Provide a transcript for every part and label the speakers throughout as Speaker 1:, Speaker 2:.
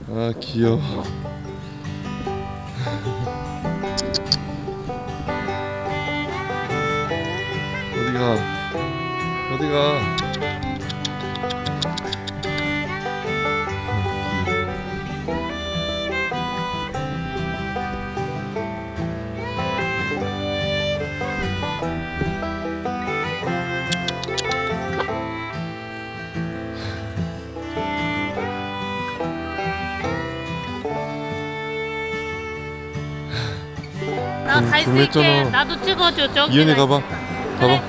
Speaker 1: 아 귀여워. 어디가? 어디가
Speaker 2: 나 갈수
Speaker 1: 구매했잖아.
Speaker 2: 있게 나도 찍어줘 저기
Speaker 1: 이현이 가봐. 가봐.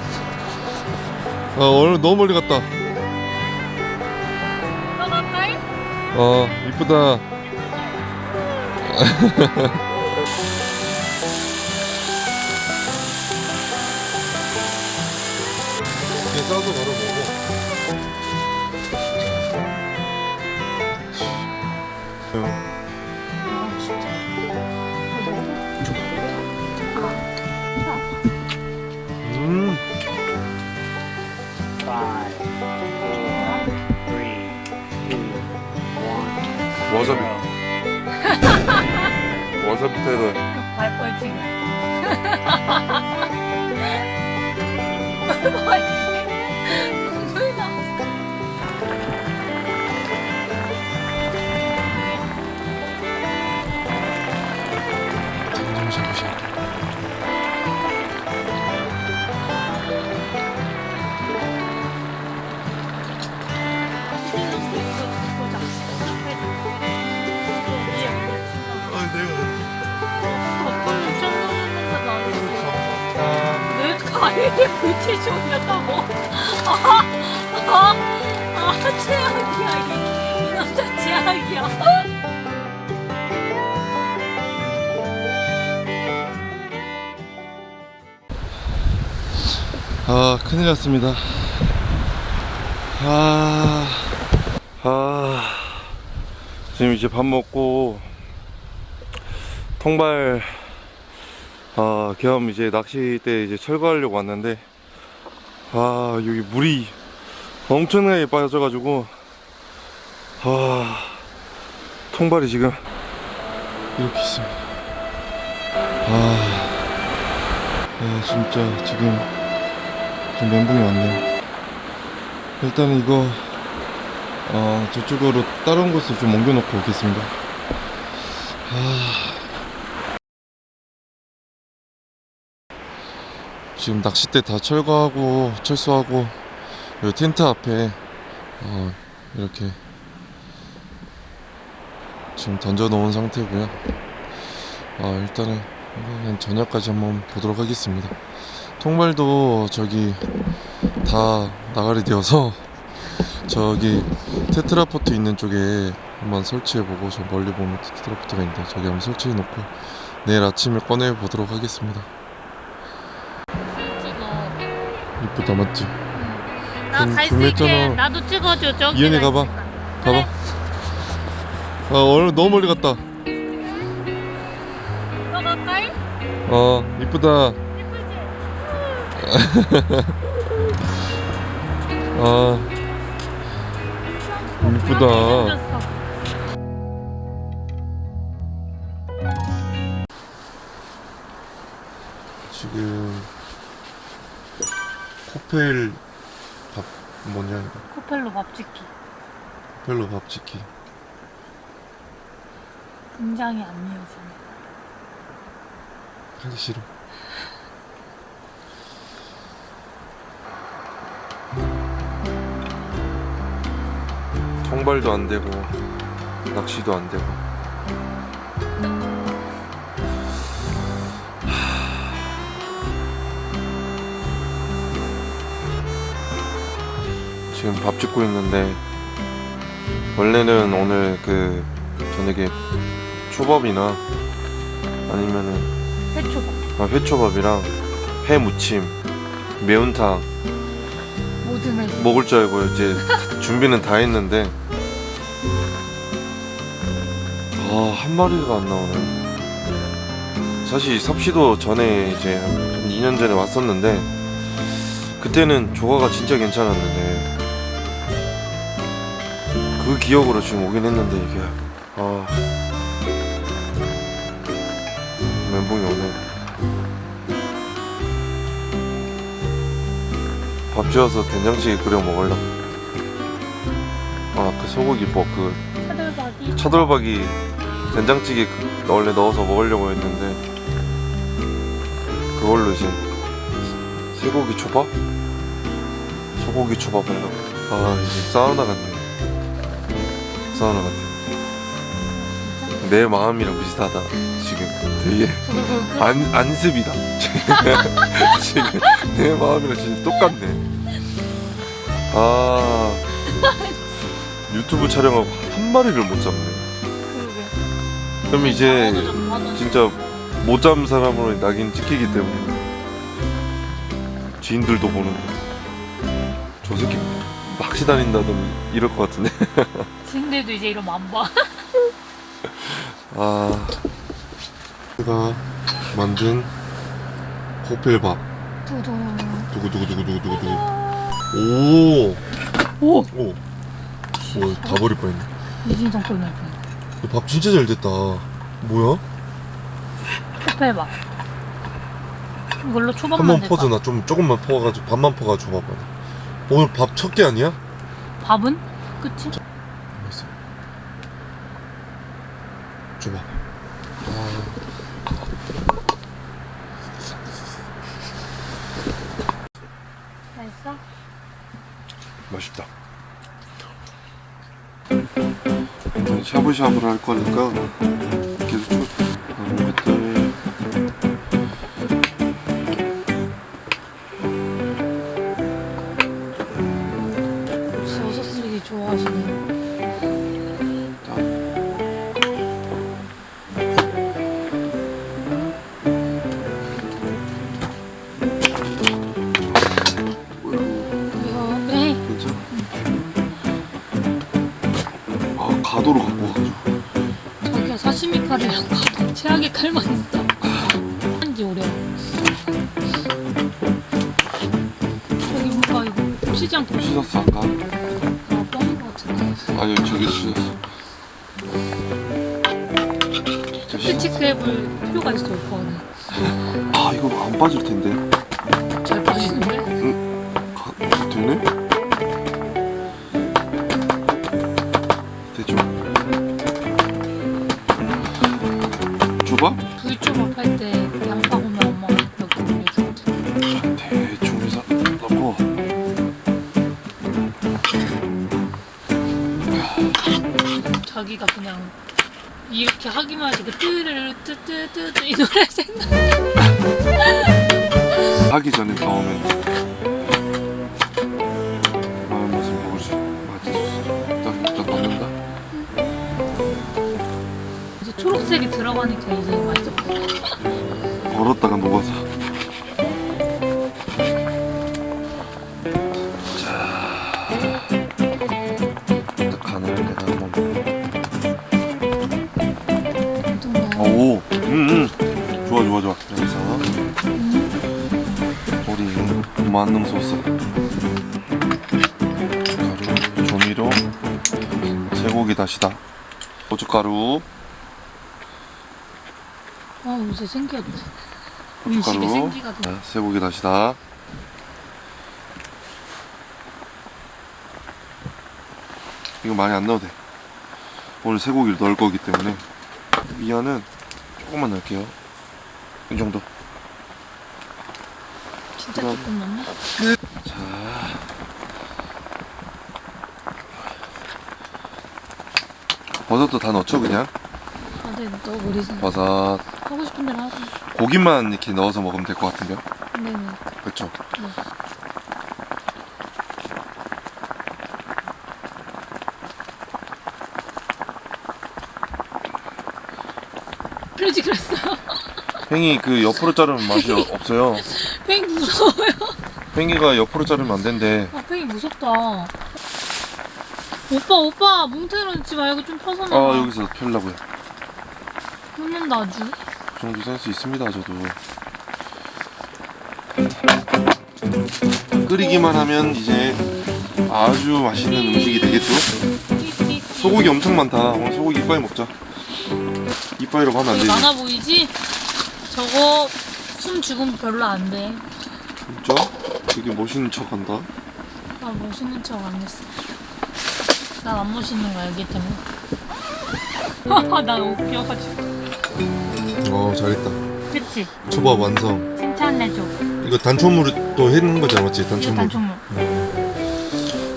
Speaker 1: 아 오늘 너무 멀리 갔다.
Speaker 2: 너 가까이?
Speaker 1: 어 이쁘다. 싸서 바로 먹어 와사비. 와사비 테러
Speaker 2: 발벌 지금 물티슈 올렸다고? 아, 아, 아, 최악이야, 이, 이 남자 최악이야.
Speaker 1: 아 큰일 났습니다 아, 아 지금 이제 밥 먹고 통발 아, 겸 이제 낚시대 이제 철거하려고 왔는데 아 여기 물이 엄청나게 빠져가지고 아 통발이 지금 이렇게 있습니다 아, 아 진짜 지금 좀 멘붕이 왔네요. 일단은 이거 어, 저쪽으로 다른 곳으로 좀 옮겨놓고 오겠습니다. 아... 지금 낚싯대 다 철거하고 철수하고 여기 텐트 앞에 어, 이렇게 지금 던져 놓은 상태고요. 아, 일단은 저녁까지 한번 보도록 하겠습니다. 통발도 저기 다 나가리 되어서 저기 테트라포트 있는 쪽에 한번 설치해보고 저 멀리 보면 테트라포트가 있는데 저기 한번 설치해놓고 내일 아침에 꺼내 보도록 하겠습니다. 이쁘다 맞지?
Speaker 2: 나좀갈수 있게
Speaker 1: 구매했잖아.
Speaker 2: 나도 찍어줘 저기.
Speaker 1: 이현이
Speaker 2: 나
Speaker 1: 가봐. 가봐. 아 오늘 너무 멀리 갔다.
Speaker 2: 너 가까이?
Speaker 1: 어 이쁘다.
Speaker 2: 예쁘지?
Speaker 1: 아 이쁘다. 코펠 밥 뭐냐 이거
Speaker 2: 코펠로 밥 짓기.
Speaker 1: 코펠로 밥 지키
Speaker 2: 굉장히 안 이어지네.
Speaker 1: 하기 싫어 통발도 안 되고 낚시도 안 되고 지금 밥 짓고 있는데 원래는 오늘 그 저녁에 초밥이나 아니면은
Speaker 2: 회초밥.
Speaker 1: 아, 회초밥이랑 회 무침, 매운탕
Speaker 2: 모든 회.
Speaker 1: 먹을 줄 알고 이제 준비는 다 했는데 아 한 마리가 안 나오네. 사실 섭씨도 전에 이제 한 2년 전에 왔었는데 그때는 조과가 진짜 괜찮았는데 그 기억으로 지금 오긴 했는데 이게 아. 멘붕이 오네. 밥 지어서 된장찌개 끓여 먹을라 아그 소고기 볶그
Speaker 2: 차돌박이.
Speaker 1: 차돌박이 된장찌개 그- 원래 넣어서 먹으려고 했는데 그걸로 이제 쇠고기 초밥? 소고기 초밥 하려고. 아 이제 사우나 같네 사우나 같아 내 마음이랑 비슷하다 지금. 되게 안, 안습이다. 지금 내 마음이랑 진짜 똑같네. 아. 유튜브 촬영하고 한 마리를 못 잡네.
Speaker 2: 그러게.
Speaker 1: 그럼 이제
Speaker 2: 저도 좀 받아줘.
Speaker 1: 진짜 못 잡은 사람으로 낙인 찍히기 때문에 지인들도 보는데 저 새끼 낚시 다닌다더니 이럴 것 같은데
Speaker 2: 지인들도 이제 이러면 안 봐.
Speaker 1: 아 제가 만든 호펠밥
Speaker 2: 두두.
Speaker 1: 두구 두구 두구 두구 두구 오!
Speaker 2: 오.
Speaker 1: 오! 오, 다 버릴 뻔했네
Speaker 2: 이진정 꼴날 뻔.
Speaker 1: 밥 진짜 잘 됐다 뭐야?
Speaker 2: 호펠밥. 이걸로 초밥만
Speaker 1: 한번
Speaker 2: 될까?
Speaker 1: 퍼줘 나좀 조금만 퍼가지고 밥만 퍼가지고 봐봐 오늘 밥첫개 아니야?
Speaker 2: 밥은? 그치?
Speaker 1: 맛있어. 줘봐. 아,
Speaker 2: 맛있어?
Speaker 1: 맛있다. 오늘 샤브샤브를 할 거니까
Speaker 2: 쓰기 좋아
Speaker 1: 빠질 텐데.
Speaker 2: 잘 빠지는데?
Speaker 1: 가, 되네? 대충 줘봐?
Speaker 2: 불초밥 할때 양파 오면 엄마가 몇개 올려주거든.
Speaker 1: 대충 해서 넣고
Speaker 2: 자기가 그냥 이렇게 하기만 하지 그 뜨르르 뜨뜨뜨뜨 이 노래 생 각.
Speaker 1: 하기 전에 나오면 마을 맛을 먹을 수 맛있어 넣는다
Speaker 2: 이제 초록색이 들어가니까 이제 맛있어 보여.
Speaker 1: 얼었다가 녹아서 만능 소스, 가루, 조미료, 쇠고기 다시다, 고춧가루,
Speaker 2: 아 이제 생겼네. 음식에
Speaker 1: 고춧가루,
Speaker 2: 생기가 돼.
Speaker 1: 자, 쇠고기 다시다. 이거 많이 안 넣어도 돼. 오늘 쇠고기를 넣을 거기 때문에 미안은 조금만 넣을게요. 이 정도.
Speaker 2: 진짜 조금 넣나?
Speaker 1: 자. 버섯도 다 넣죠 그냥
Speaker 2: 아, 네, 넣어버리세요.
Speaker 1: 버섯
Speaker 2: 하고 싶은 대로 하세요.
Speaker 1: 고기만 이렇게 넣어서 먹으면 될 것 같은데요
Speaker 2: 네네.
Speaker 1: 그렇죠
Speaker 2: 네. 그러지 그랬어요.
Speaker 1: 팽이 그 옆으로 자르면 맛이 어- 없어요
Speaker 2: 팽이 무서워요.
Speaker 1: 팽이가 옆으로 자르면 안 된대
Speaker 2: 아, 팽이 무섭다. 오빠, 오빠, 뭉태로 넣지 말고 좀 펴서
Speaker 1: 아
Speaker 2: 넣어.
Speaker 1: 여기서 펴려고요
Speaker 2: 굽는다, 아주.
Speaker 1: 그 정도 센스 있습니다 저도 끓이기만 하면 이제 아주 맛있는 음식이 되겠죠. 소고기 엄청 많다. 오늘 소고기 이빠이 먹자. 이빠이라고 하면 안 되지.
Speaker 2: 많아 보이지? 저거 숨 죽으면 별로 안 돼.
Speaker 1: 진짜? 되게 멋있는 척 한다.
Speaker 2: 아 멋있는 척 안 했어. 난 안 멋있는 거 알기 때문에. 나 웃겨가지고.
Speaker 1: 어, 잘했다.
Speaker 2: 그치?
Speaker 1: 초밥 완성.
Speaker 2: 칭찬해줘.
Speaker 1: 이거 단초물을 또 해는 거잖아, 맞지?
Speaker 2: 이게
Speaker 1: 단초물.
Speaker 2: 단총물.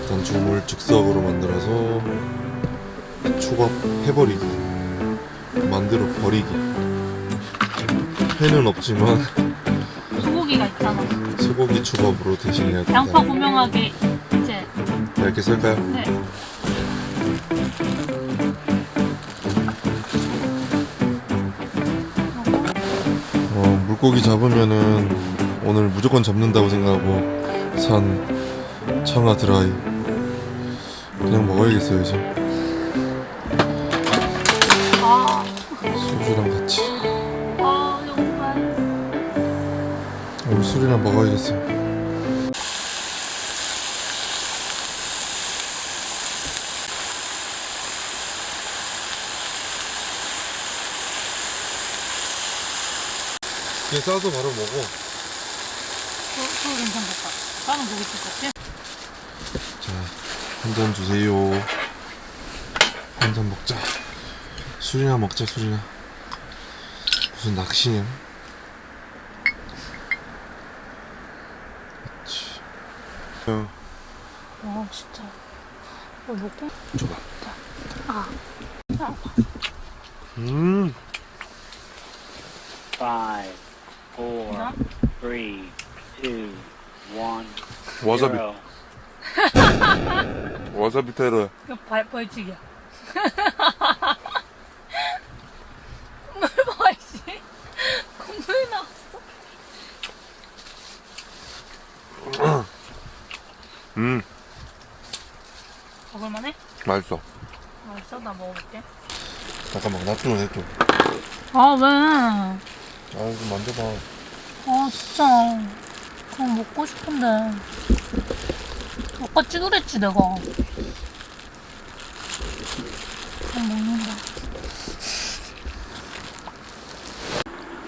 Speaker 1: 단초물 즉석으로 만들어서 초밥 해버리기. 만들어 버리기. 회는 없지만
Speaker 2: 소고기가 있잖아.
Speaker 1: 소고기 초밥으로 대신해야겠다.
Speaker 2: 양파 고명하게 이제
Speaker 1: 이렇게 썰까요?
Speaker 2: 네.
Speaker 1: 어, 물고기 잡으면은 오늘 무조건 잡는다고 생각하고 산 청아 드라이 그냥 먹어야겠어요 이제 술이랑 먹어야겠어요 그냥 싸서 바로 먹어
Speaker 2: 저, 저 괜찮겠다. 나는 고기 줄 같아.
Speaker 1: 자, 한 잔 주세요. 한 잔 먹자. 술이나 먹자, 술이나. 무슨 낚시냐? 그렇지. 어,
Speaker 2: 와 진짜. 어 먹고.
Speaker 1: 줘봐.
Speaker 2: 아. 아.
Speaker 1: 음,
Speaker 3: Five, four,
Speaker 2: 나?
Speaker 3: three, two, one,
Speaker 1: 와사비.
Speaker 3: zero.
Speaker 1: 와사비 테러.
Speaker 2: 이거 발 벌칙이야. 국물 봐 씨. 국물 나왔어.
Speaker 1: 음,
Speaker 2: 먹을만해?
Speaker 1: 맛있어.
Speaker 2: 알았어, 나 먹어볼게.
Speaker 1: 잠깐만, 놔두면 해줘.
Speaker 2: 아 왜?
Speaker 1: 아, 이거 만져봐.
Speaker 2: 아 진짜 그냥 먹고 싶은데 아까 찍으랬지 내가 그냥 먹는다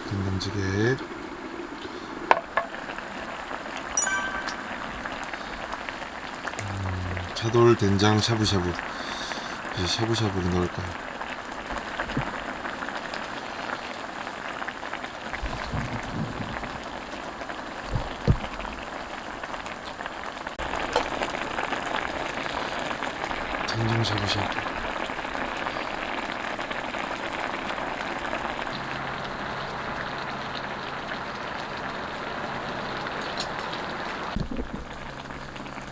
Speaker 1: 된장찌개. 음, 차돌 된장 샤브샤브. 이제 샤브샤브를 넣을 거야. 된장 샤브샤브.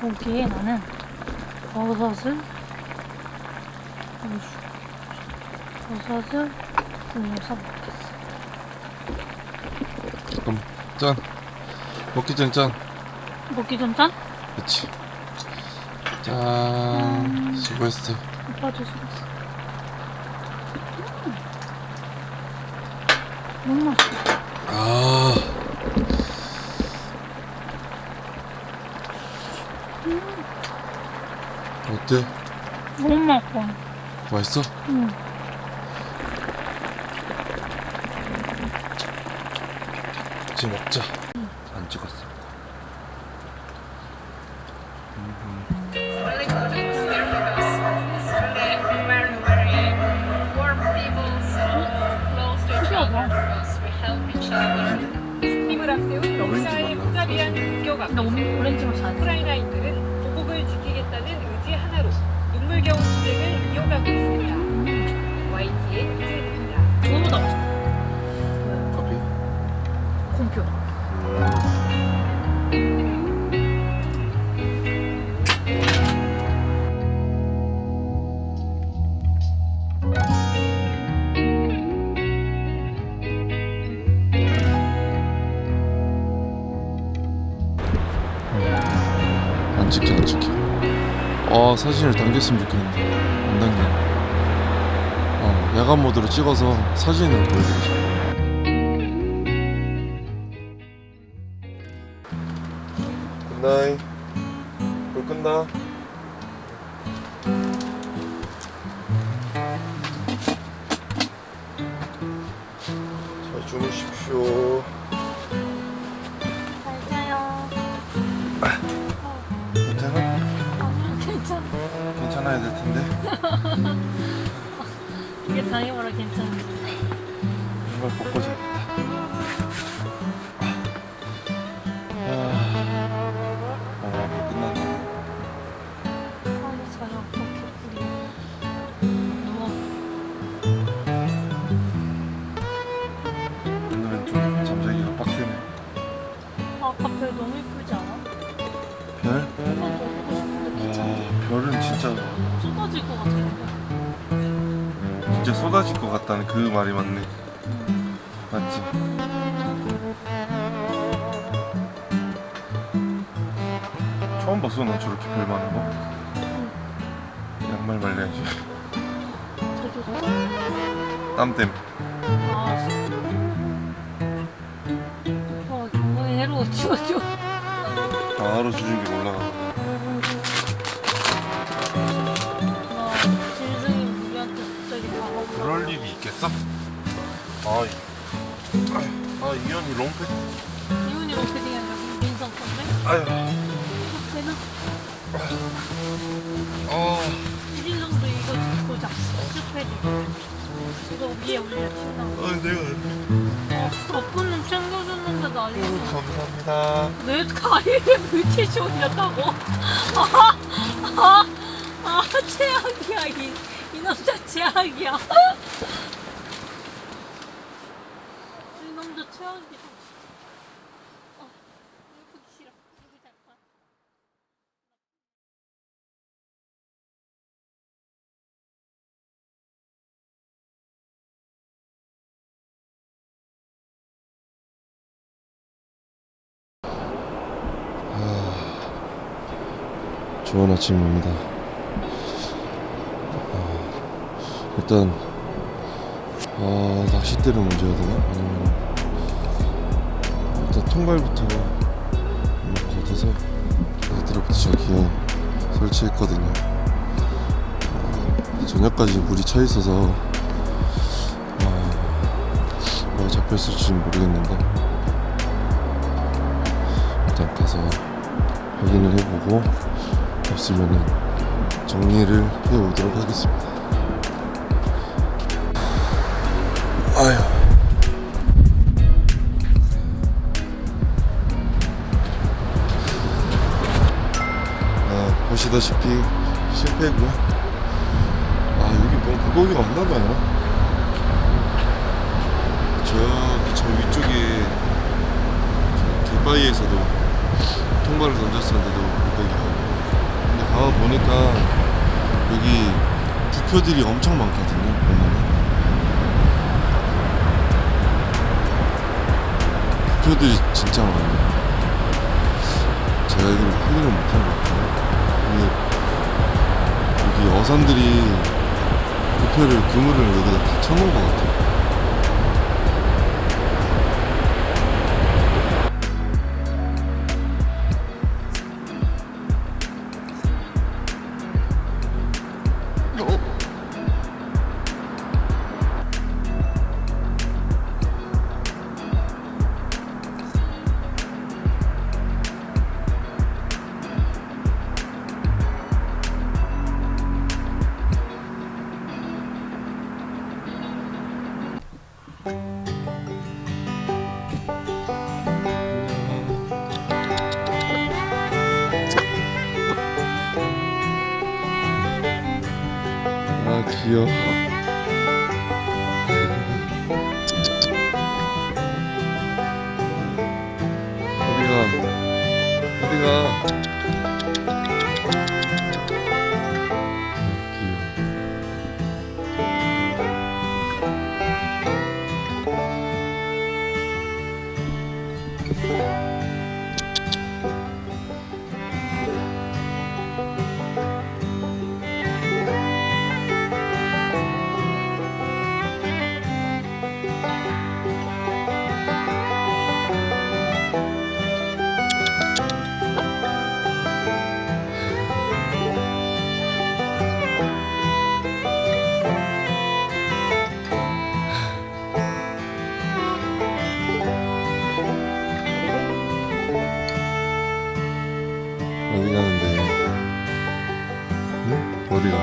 Speaker 2: 여기에 나는 버섯을 버섯을 올려서 먹겠어
Speaker 1: 잠깐만. 짠. 먹기 전 짠.
Speaker 2: 먹기 좀 짠?
Speaker 1: 그치. 짠. 수고했어.
Speaker 2: 오빠도 수고했어 음. 너무 맛있어
Speaker 1: 아. 어때?
Speaker 2: 너무 맛있어
Speaker 1: 맛있어?
Speaker 2: 응.
Speaker 1: 같이 먹자. 안 찍었어.
Speaker 4: 힘을 앞세운 러시아의 무자비한 공격악
Speaker 2: 나 오렌- 오렌지만 잘
Speaker 4: 우크라이나 하나로 눈물겨운 투쟁을 이어가고 있습니다. YT의 이재입니다.
Speaker 2: 그거보다
Speaker 1: 아, 사진을 당겼으면 좋겠는데. 안 당겨. 어, 야간 모드로 찍어서 사진을 보여드리죠.
Speaker 2: 쏟아질 것
Speaker 1: 같다는 그 말이 맞네. 맞지? 처음 봤어 나 저렇게 별 많은 거. 양말 말려야지.
Speaker 2: 자주 쏟아?
Speaker 1: 땀 때문에.
Speaker 2: 아, 어, 뭐 해로 치워줘.
Speaker 1: 바로 수증기 올 아, 이- 아 이현이 롱패.
Speaker 2: 이훈이 로패딩 아니라 민성 건데?
Speaker 1: 아유,
Speaker 2: 이거 되나?
Speaker 1: 아,
Speaker 2: 이진성도 이거 듣고 잡. 스패딩. 이거 위에 올려준다.
Speaker 1: 아 내가
Speaker 2: 어, 덕분은 챙겨줬는데 난리.
Speaker 1: 감사합니다.
Speaker 2: 내 다리에 물티슈 올렸다고? 아, 아, 아, 최악이야, 이, 이 남자 최악이야. 이 남자 최악이야. 아, 보기 싫어. 이거 잠깐.
Speaker 1: 좋은 아침입니다. 아, 일단 아, 낚싯대를 먼저 해야 되나? 아니면 일단 통발부터 걷어서 얘들부터 저기에 설치했거든요. 아, 저녁까지 물이 차 있어서 아, 뭐 잡혔을지 모르겠는데 일단 가서 확인을 해보고 없으면은 정리를 해 오도록 하겠습니다. 아휴. 아, 보시다시피 실패했고요. 아, 여기 뭐 물고기가 없나봐요. 저기 저 위쪽에 저 길바위에서도 통발을 던졌었는데도 근데 가봐 보니까 여기 부표들이 엄청 많거든요 보면은. 부표들이 진짜 많아요. 제가 여기를 확인을 못한 것 같아요. 여기, 여기 어선들이 부표를 그물을 여기다 다 쳐놓은 것 같아요 어디가?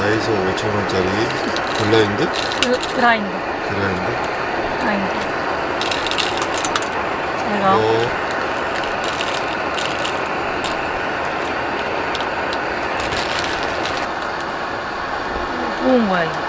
Speaker 1: 나이스 5천원짜리 글라인드?
Speaker 2: 그, 그라인드.
Speaker 1: 그라인드?
Speaker 2: 그라인드. 제가 네.
Speaker 1: 뭐 어,
Speaker 2: 모은 거야, 이거.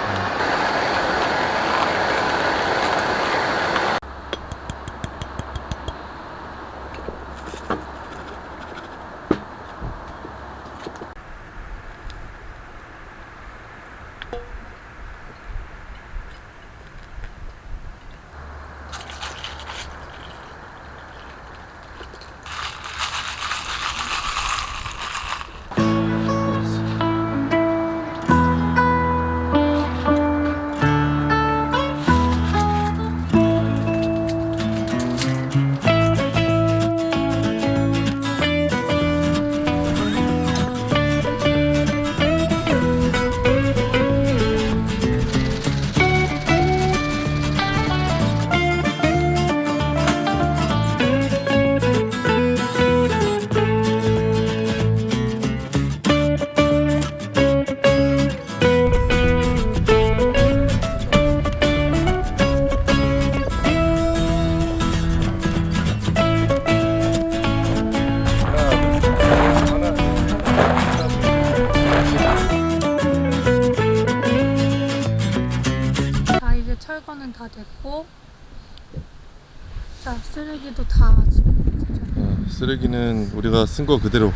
Speaker 1: 우리가 쓴 거 그대로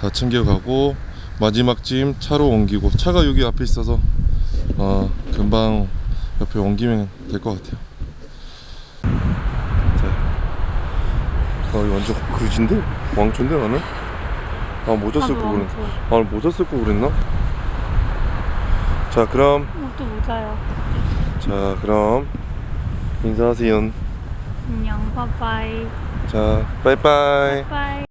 Speaker 1: 다 챙겨가고 마지막 짐 차로 옮기고 차가 여기 앞에 있어서 어, 금방 옆에 옮기면 될 것 같아요. 자, 아 이거 완전 그진데 왕초인데 나는? 아 모자 쓸거 그랬. 아 모자 쓸거 그랬나? 자 그럼
Speaker 2: 어, 또 모자야.
Speaker 1: 자 그럼 인사하세요.
Speaker 2: 안녕, 바이바이.
Speaker 1: 자 빠이빠이.
Speaker 2: 바이 바이.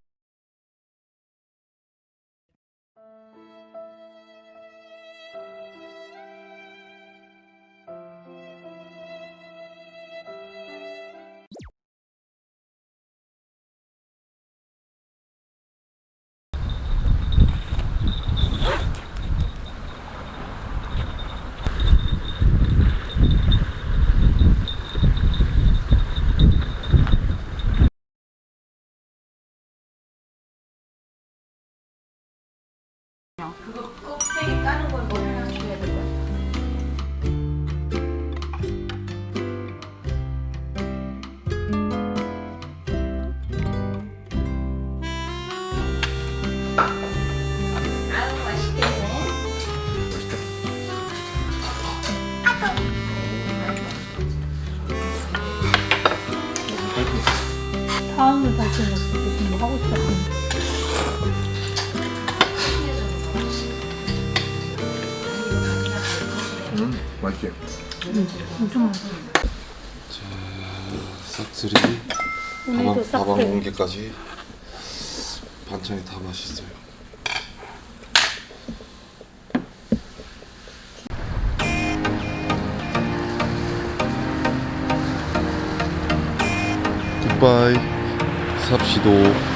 Speaker 1: 가방. 공개까지 반찬이 다 맛있어요. 굿바이 삽시도